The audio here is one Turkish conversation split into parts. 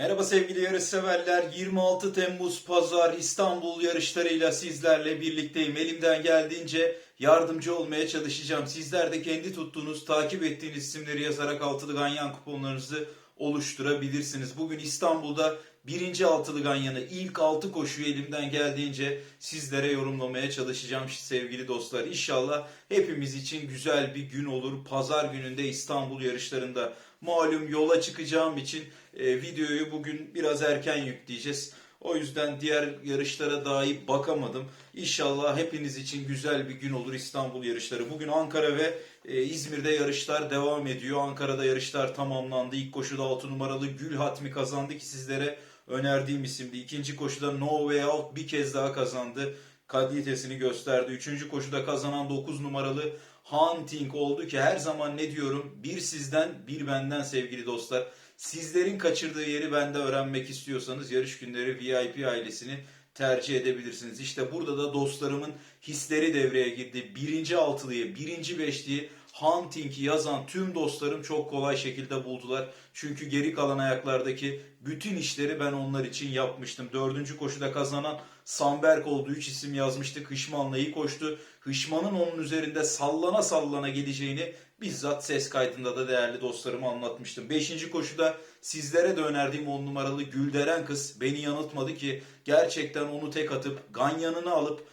Merhaba sevgili yarış severler. 26 Temmuz Pazar İstanbul yarışlarıyla sizlerle birlikteyim. Elimden geldiğince yardımcı olmaya çalışacağım. Sizler de kendi tuttuğunuz, takip ettiğiniz isimleri yazarak altılı ganyan kuponlarınızı oluşturabilirsiniz. Bugün İstanbul'da birinci altılı ganyanı ilk altı koşuyu elimden geldiğince sizlere yorumlamaya çalışacağım sevgili dostlar. İnşallah hepimiz için güzel bir gün olur. Pazar gününde İstanbul yarışlarında malum yola çıkacağım için e, videoyu bugün biraz erken yükleyeceğiz. O yüzden diğer yarışlara dahi bakamadım. İnşallah hepiniz için güzel bir gün olur İstanbul yarışları. Bugün Ankara ve e, İzmir'de yarışlar devam ediyor. Ankara'da yarışlar tamamlandı. İlk koşuda 6 numaralı Gül Hatmi kazandı ki sizlere önerdiğim isimdi. İkinci koşuda No Way Out bir kez daha kazandı. Kalitesini gösterdi. Üçüncü koşuda kazanan 9 numaralı Hunting oldu ki her zaman ne diyorum bir sizden bir benden sevgili dostlar. Sizlerin kaçırdığı yeri bende öğrenmek istiyorsanız yarış günleri VIP ailesini tercih edebilirsiniz. İşte burada da dostlarımın hisleri devreye girdi. Birinci altılıyı, birinci beşliği Hunting'i yazan tüm dostlarım çok kolay şekilde buldular. Çünkü geri kalan ayaklardaki bütün işleri ben onlar için yapmıştım. Dördüncü koşuda kazanan Samberk olduğu üç isim yazmıştık. Hışman'la iyi koştu. Hışman'ın onun üzerinde sallana sallana geleceğini bizzat ses kaydında da değerli dostlarıma anlatmıştım. Beşinci koşuda sizlere de önerdiğim on numaralı Gülderen kız beni yanıltmadı ki gerçekten onu tek atıp ganyanını alıp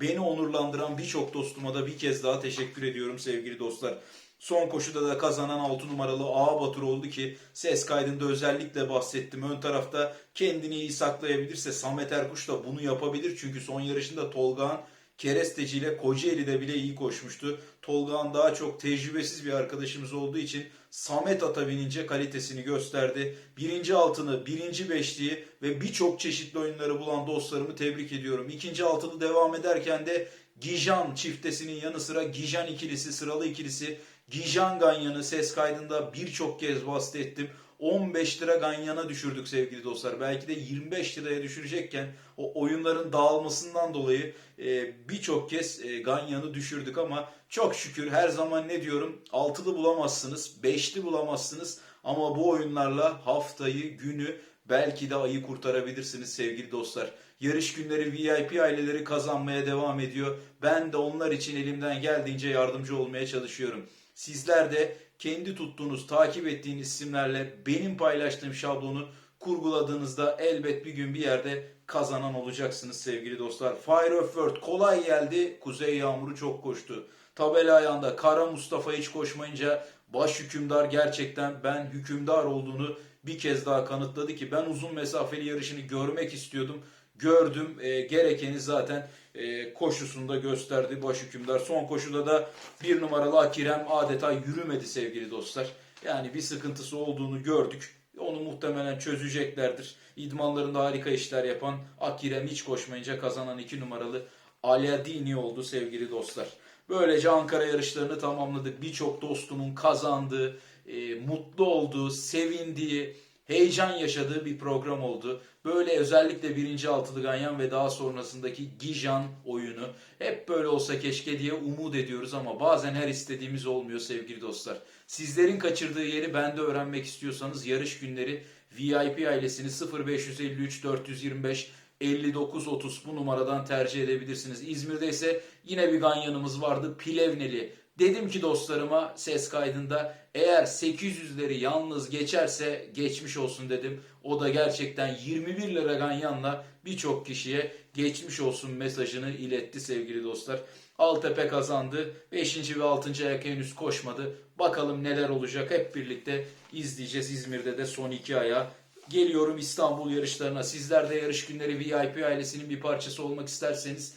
beni onurlandıran birçok dostuma da bir kez daha teşekkür ediyorum sevgili dostlar. Son koşuda da kazanan 6 numaralı Ağa Batur oldu ki ses kaydında özellikle bahsettim. Ön tarafta kendini iyi saklayabilirse Samet Erkuş da bunu yapabilir. Çünkü son yarışında Tolga'nın Keresteci ile Kocaeli'de bile iyi koşmuştu. Tolga'nın daha çok tecrübesiz bir arkadaşımız olduğu için Samet ata binince kalitesini gösterdi. Birinci altını, birinci beşliği ve birçok çeşitli oyunları bulan dostlarımı tebrik ediyorum. İkinci altılı devam ederken de Gijan çiftesinin yanı sıra Gijan ikilisi, sıralı ikilisi Gijan Ganyan'ı ses kaydında birçok kez bahsettim. 15 lira Ganyan'a düşürdük sevgili dostlar. Belki de 25 liraya düşürecekken o oyunların dağılmasından dolayı e, birçok kez e, Ganyan'ı düşürdük ama çok şükür her zaman ne diyorum altılı bulamazsınız, beşli bulamazsınız ama bu oyunlarla haftayı, günü belki de ayı kurtarabilirsiniz sevgili dostlar. Yarış günleri VIP aileleri kazanmaya devam ediyor. Ben de onlar için elimden geldiğince yardımcı olmaya çalışıyorum. Sizler de kendi tuttuğunuz, takip ettiğiniz isimlerle benim paylaştığım şablonu kurguladığınızda elbet bir gün bir yerde kazanan olacaksınız sevgili dostlar. Fire of World kolay geldi. Kuzey Yağmuru çok koştu. Tabela ayağında Kara Mustafa hiç koşmayınca baş hükümdar gerçekten ben hükümdar olduğunu bir kez daha kanıtladı ki ben uzun mesafeli yarışını görmek istiyordum. Gördüm. E, gerekeni zaten e, koşusunda gösterdi baş hükümdar. Son koşuda da bir numaralı Akirem adeta yürümedi sevgili dostlar. Yani bir sıkıntısı olduğunu gördük. Onu muhtemelen çözeceklerdir. İdmanlarında harika işler yapan Akirem hiç koşmayınca kazanan iki numaralı Aladini oldu sevgili dostlar. Böylece Ankara yarışlarını tamamladık. Birçok dostumun kazandığı, e, mutlu olduğu, sevindiği, heyecan yaşadığı bir program oldu. Böyle özellikle birinci altılı ganyan ve daha sonrasındaki Gijan oyunu hep böyle olsa keşke diye umut ediyoruz ama bazen her istediğimiz olmuyor sevgili dostlar. Sizlerin kaçırdığı yeri bende öğrenmek istiyorsanız yarış günleri VIP ailesini 0553 425 5930 bu numaradan tercih edebilirsiniz. İzmir'de ise yine bir ganyanımız vardı Plevneli. Dedim ki dostlarıma ses kaydında eğer 800'leri yalnız geçerse geçmiş olsun dedim. O da gerçekten 21 lira ganyanla birçok kişiye geçmiş olsun mesajını iletti sevgili dostlar. Altepe kazandı. 5. ve 6. ayak henüz koşmadı. Bakalım neler olacak hep birlikte izleyeceğiz. İzmir'de de son iki aya Geliyorum İstanbul yarışlarına. Sizler de yarış günleri VIP ailesinin bir parçası olmak isterseniz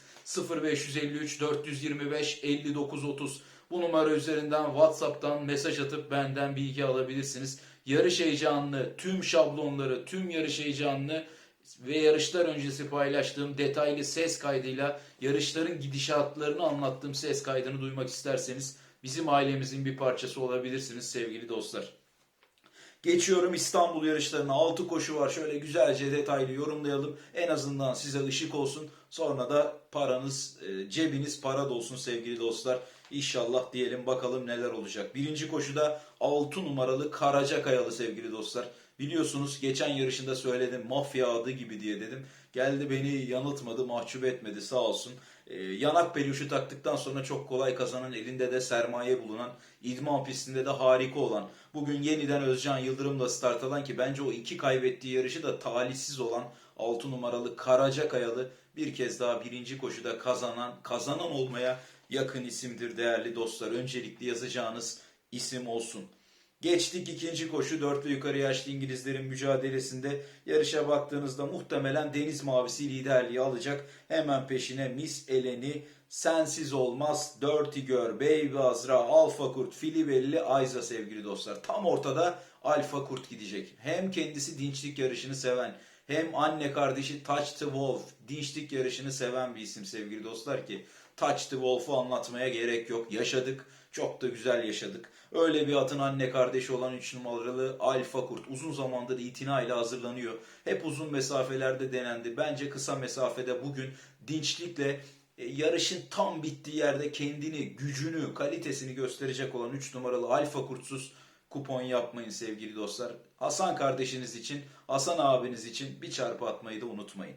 0553 425 59 30 bu numara üzerinden WhatsApp'tan mesaj atıp benden bilgi alabilirsiniz. Yarış heyecanlı, tüm şablonları, tüm yarış heyecanlı ve yarışlar öncesi paylaştığım detaylı ses kaydıyla yarışların gidişatlarını anlattığım ses kaydını duymak isterseniz bizim ailemizin bir parçası olabilirsiniz sevgili dostlar. Geçiyorum İstanbul yarışlarına. 6 koşu var. Şöyle güzelce detaylı yorumlayalım. En azından size ışık olsun. Sonra da paranız, e, cebiniz para dolsun sevgili dostlar. İnşallah diyelim bakalım neler olacak. Birinci koşuda 6 numaralı Karacakayalı sevgili dostlar. Biliyorsunuz geçen yarışında söyledim mafya adı gibi diye dedim. Geldi beni yanıltmadı, mahcup etmedi sağ olsun. Ee, yanak peluşu taktıktan sonra çok kolay kazanan, elinde de sermaye bulunan, idman pistinde de harika olan, bugün yeniden Özcan Yıldırım'la start alan ki bence o iki kaybettiği yarışı da talihsiz olan 6 numaralı Karacakayalı bir kez daha birinci koşuda kazanan, kazanan olmaya yakın isimdir değerli dostlar. Öncelikli yazacağınız isim olsun. Geçtik ikinci koşu 4 ve yukarı yaşlı İngilizlerin mücadelesinde yarışa baktığınızda muhtemelen Deniz Mavisi liderliği alacak. Hemen peşine Miss Eleni, Sensiz Olmaz, Dirty Girl, Baby Azra, Alfa Kurt, Filibelli, Ayza sevgili dostlar. Tam ortada Alfa Kurt gidecek. Hem kendisi dinçlik yarışını seven hem anne kardeşi Touch the Wolf dinçlik yarışını seven bir isim sevgili dostlar ki Touch the Wolf'u anlatmaya gerek yok. Yaşadık. Çok da güzel yaşadık. Öyle bir atın anne kardeşi olan 3 numaralı Alfa Kurt uzun zamandır itina ile hazırlanıyor. Hep uzun mesafelerde denendi. Bence kısa mesafede bugün dinçlikle e, yarışın tam bittiği yerde kendini, gücünü, kalitesini gösterecek olan 3 numaralı Alfa Kurtsuz kupon yapmayın sevgili dostlar. Hasan kardeşiniz için, Hasan abiniz için bir çarpı atmayı da unutmayın.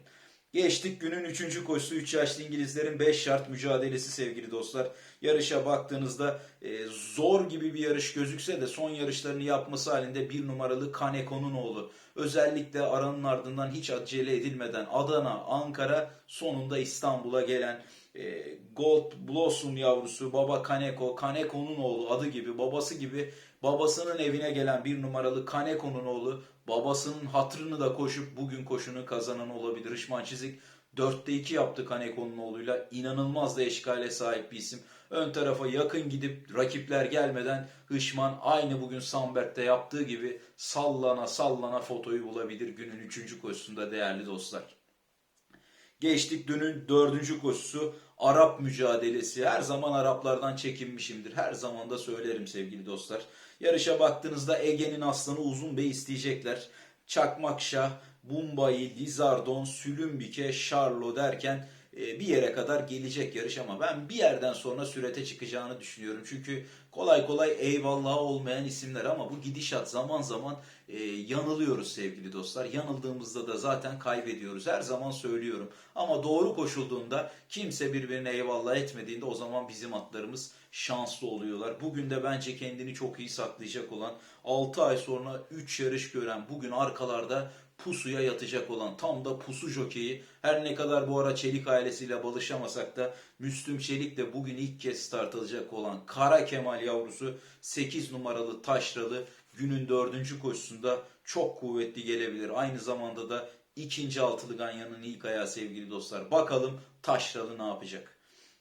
Geçtik günün 3. koşusu 3 yaşlı İngilizlerin 5 şart mücadelesi sevgili dostlar. Yarışa baktığınızda e, zor gibi bir yarış gözükse de son yarışlarını yapması halinde bir numaralı Kaneko'nun oğlu. Özellikle aranın ardından hiç acele edilmeden Adana, Ankara sonunda İstanbul'a gelen e, Gold Blossom yavrusu baba Kaneko, Kaneko'nun oğlu adı gibi babası gibi babasının evine gelen bir numaralı Kaneko'nun oğlu babasının hatırını da koşup bugün koşunu kazanan olabilir. Işman Çizik 4'te 2 yaptı Kaneko'nun oğluyla. İnanılmaz da eşkale sahip bir isim. Ön tarafa yakın gidip rakipler gelmeden Hışman aynı bugün Sambert'te yaptığı gibi sallana sallana fotoyu bulabilir günün 3. koşusunda değerli dostlar. Geçtik dünün dördüncü koşusu Arap mücadelesi. Her zaman Araplardan çekinmişimdir. Her zaman da söylerim sevgili dostlar. Yarışa baktığınızda Ege'nin aslanı Uzun Bey isteyecekler. Çakmakşah, Bumbayi, Lizardon, Sülümbike, Şarlo derken bir yere kadar gelecek yarış ama ben bir yerden sonra sürete çıkacağını düşünüyorum. Çünkü kolay kolay eyvallahı olmayan isimler ama bu gidişat zaman zaman e, yanılıyoruz sevgili dostlar. Yanıldığımızda da zaten kaybediyoruz. Her zaman söylüyorum. Ama doğru koşulduğunda kimse birbirine eyvallah etmediğinde o zaman bizim atlarımız şanslı oluyorlar. Bugün de bence kendini çok iyi saklayacak olan 6 ay sonra 3 yarış gören bugün arkalarda pusuya yatacak olan tam da pusu jokeyi her ne kadar bu ara Çelik ailesiyle balışamasak da Müslüm Çelik de bugün ilk kez start alacak olan Kara Kemal yavrusu 8 numaralı taşralı günün 4. koşusunda çok kuvvetli gelebilir. Aynı zamanda da ikinci altılı Ganyan'ın ilk ayağı sevgili dostlar. Bakalım taşralı ne yapacak?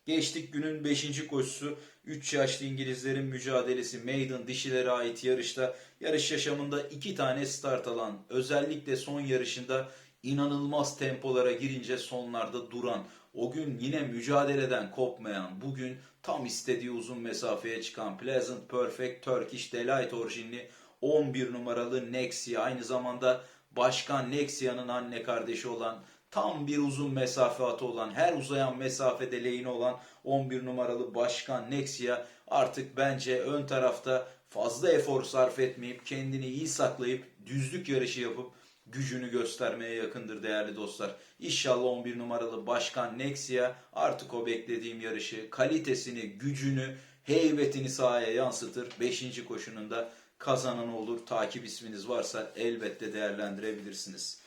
Geçtik günün 5. koşusu 3 yaşlı İngilizlerin mücadelesi maiden dişilere ait yarışta yarış yaşamında 2 tane start alan özellikle son yarışında inanılmaz tempolara girince sonlarda duran o gün yine mücadeleden kopmayan bugün tam istediği uzun mesafeye çıkan Pleasant Perfect Turkish Delight orijinli 11 numaralı Nexia aynı zamanda Başkan Nexia'nın anne kardeşi olan tam bir uzun mesafe atı olan, her uzayan mesafede lehine olan 11 numaralı Başkan Nexia artık bence ön tarafta fazla efor sarf etmeyip kendini iyi saklayıp düzlük yarışı yapıp gücünü göstermeye yakındır değerli dostlar. İnşallah 11 numaralı Başkan Nexia artık o beklediğim yarışı, kalitesini, gücünü, heybetini sahaya yansıtır. 5. koşununda kazanan olur. Takip isminiz varsa elbette değerlendirebilirsiniz.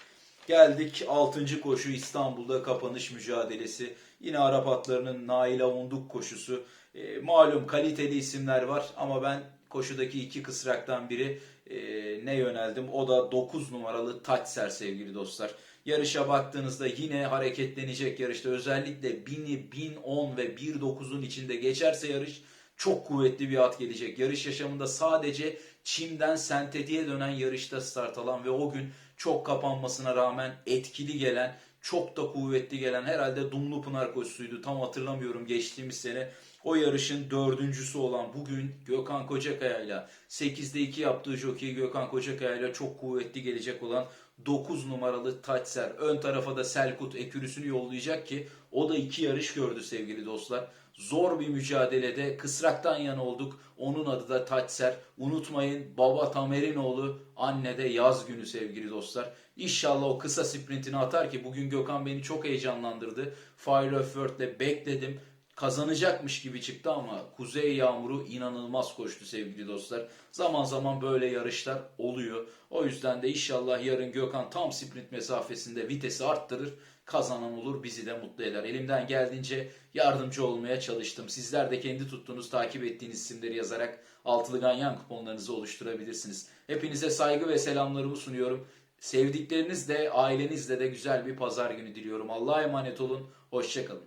Geldik 6. koşu İstanbul'da kapanış mücadelesi. Yine Arap atlarının Nail Avunduk koşusu. E, malum kaliteli isimler var ama ben koşudaki iki kısraktan biri e, ne yöneldim? O da 9 numaralı Taçser sevgili dostlar. Yarışa baktığınızda yine hareketlenecek yarışta özellikle 1000'i 1010 ve 1.9'un içinde geçerse yarış çok kuvvetli bir at gelecek. Yarış yaşamında sadece çimden sentetiğe dönen yarışta start alan ve o gün çok kapanmasına rağmen etkili gelen, çok da kuvvetli gelen herhalde Dumlu Pınar koşusuydu. Tam hatırlamıyorum geçtiğimiz sene. O yarışın dördüncüsü olan bugün Gökhan Kocakaya ile 8'de 2 yaptığı jockey Gökhan Kocakaya ile çok kuvvetli gelecek olan 9 numaralı Taçser. Ön tarafa da Selkut ekürüsünü yollayacak ki o da iki yarış gördü sevgili dostlar. Zor bir mücadelede kısraktan yana olduk. Onun adı da Taçser. Unutmayın baba Tamerinoğlu, anne de yaz günü sevgili dostlar. İnşallah o kısa sprintini atar ki bugün Gökhan beni çok heyecanlandırdı. Fire of Word'le bekledim. Kazanacakmış gibi çıktı ama Kuzey Yağmuru inanılmaz koştu sevgili dostlar. Zaman zaman böyle yarışlar oluyor. O yüzden de inşallah yarın Gökhan tam sprint mesafesinde vitesi arttırır. Kazanan olur bizi de mutlu eder. Elimden geldiğince yardımcı olmaya çalıştım. Sizler de kendi tuttuğunuz, takip ettiğiniz isimleri yazarak altılı ganyan kuponlarınızı oluşturabilirsiniz. Hepinize saygı ve selamlarımı sunuyorum. Sevdiklerinizle, ailenizle de güzel bir pazar günü diliyorum. Allah'a emanet olun. Hoşçakalın.